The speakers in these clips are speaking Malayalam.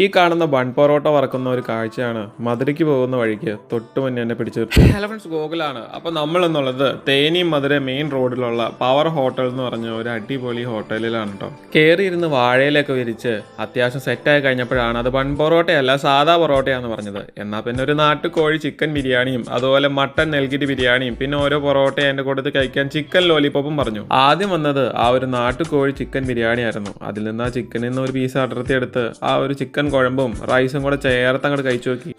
ഈ കാണുന്ന ബൺ പൊറോട്ട വറക്കുന്ന ഒരു കാഴ്ചയാണ് മധുരയ്ക്ക് പോകുന്ന വഴിക്ക് തൊട്ട് മുന്നേ എന്നെ പിടിച്ചു ഹലോ ഫ്രണ്ട്സ് ഗോകുലാണ്. അപ്പോൾ നമ്മൾ എന്നുള്ളത് തേനി മധുര മെയിൻ റോഡിലുള്ള പവർ ഹോട്ടൽ എന്ന് പറഞ്ഞ ഒരു അടിപൊളി ഹോട്ടലിലാണ് കേട്ടോ കയറിയിരുന്ന് വാഴയിലേക്ക് വിരിച്ച് അത്യാവശ്യം സെറ്റായി കഴിഞ്ഞപ്പോഴാണ് അത് ബൺ പൊറോട്ടയല്ല സാധാ പൊറോട്ടയാന്ന് പറഞ്ഞത്. എന്നാൽ പിന്നെ ഒരു നാട്ടുകോഴി ചിക്കൻ ബിരിയാണിയും അതുപോലെ മട്ടൻ നെൽഗിരി ബിരിയാണിയും പിന്നെ ഓരോ പൊറോട്ട എന്റെ കൂട്ടത്തിൽ കഴിക്കാൻ ചിക്കൻ ലോലിപ്പോപ്പും പറഞ്ഞു. ആദ്യം വന്നത് ആ ഒരു നാട്ടുകോഴി ചിക്കൻ ബിരിയാണി ആയിരുന്നു അതിൽ നിന്ന് ആ ചിക്കനിൽ നിന്ന് ഒരു പീസ് അടർത്തി എടുത്ത് ആ ഒരു ചിക്കൻ കുഴമ്പും റൈസും കൂടെ ചേർത്ത് അങ്ങോട്ട് കഴിച്ചു നോക്കി.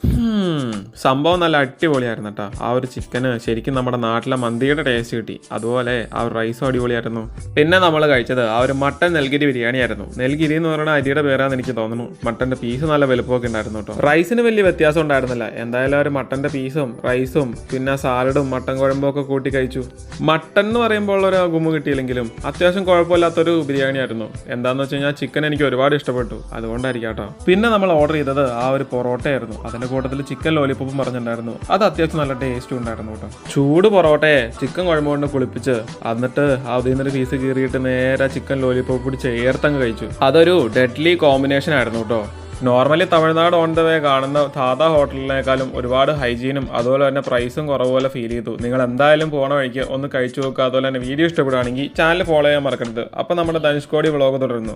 സംഭവം നല്ല അടിപൊളിയായിരുന്നു കേട്ടോ ആ ഒരു ചിക്കന് ശരിക്കും നമ്മുടെ നാട്ടിലെ മന്തിയുടെ ടേസ്റ്റ് കിട്ടി. അതുപോലെ ആ ഒരു റൈസും അടിപൊളിയായിരുന്നു. പിന്നെ നമ്മൾ കഴിച്ചത് ആ ഒരു മട്ടൻ നെൽഗിരി ബിരിയാണി ആയിരുന്നു. നെൽഗിരി എന്ന് പറയുന്ന അരിയുടെ പേരാന്ന് എനിക്ക് തോന്നുന്നു. മട്ടന്റെ പീസ് നല്ല വലുപ്പമൊക്കെ ഉണ്ടായിരുന്നു കേട്ടോ റൈസിന് വലിയ വ്യത്യാസം ഉണ്ടായിരുന്നില്ല. എന്തായാലും ആ ഒരു മട്ടന്റെ പീസും റൈസും പിന്നെ സാലഡും മട്ടൻ കുഴമ്പും ഒക്കെ കൂട്ടി കഴിച്ചു. മട്ടൻ എന്ന് പറയുമ്പോൾ ഒരു ഗുമ്മ കിട്ടിയില്ലെങ്കിലും അത്യാവശ്യം കുഴപ്പമില്ലാത്തൊരു ബിരിയാണി ആയിരുന്നു. എന്താന്ന് വെച്ച് കഴിഞ്ഞാൽ ചിക്കൻ എനിക്ക് ഒരുപാട് ഇഷ്ടപ്പെട്ടു. അതുകൊണ്ടായിരിക്കും കേട്ടോ പിന്നെ നമ്മൾ ഓർഡർ ചെയ്തത് ആ ഒരു പൊറോട്ടയായിരുന്നു. അതിന്റെ കൂട്ടത്തിൽ ചിക്കൻ ലോലിപ്പോപ്പും പറഞ്ഞിട്ടുണ്ടായിരുന്നു അത് അത്യാവശ്യം നല്ല ടേസ്റ്റും ഉണ്ടായിരുന്നു കേട്ടോ. ചൂട് പൊറോട്ടയെ ചിക്കൻ കുഴമ്പ് കൊണ്ട് കുളിപ്പിച്ച് എന്നിട്ട് അതിൽ നിന്നൊരു പീസ് കീറിയിട്ട് നേരെ ചിക്കൻ ലോലിപ്പോപ്പ് കൂടി ചേർത്തങ്ങ് കഴിച്ചു. അതൊരു ഡെഡ്ലി കോമ്പിനേഷൻ ആയിരുന്നു കേട്ടോ. Normally Tamil Nadu on the way കാണുന്ന സാധാ ഹോട്ടലിനേക്കാളും ഒരുപാട് ഹൈജീനും അതുപോലെ തന്നെ പ്രൈസും കുറവ് പോലെ ഫീൽ ചെയ്തു. നിങ്ങൾ എന്തായാലും പോണ വഴിക്ക് ഒന്ന് കഴിച്ചു നോക്കുക അതുപോലെ തന്നെ വീഡിയോ ഇഷ്ടപ്പെടുകയാണെങ്കിൽ ചാനൽ ഫോളോ ചെയ്യാൻ മറക്കരുത്. അപ്പോൾ നമ്മുടെ ധനുഷ്കോടി വ്ളോഗ് തുടരുന്നു.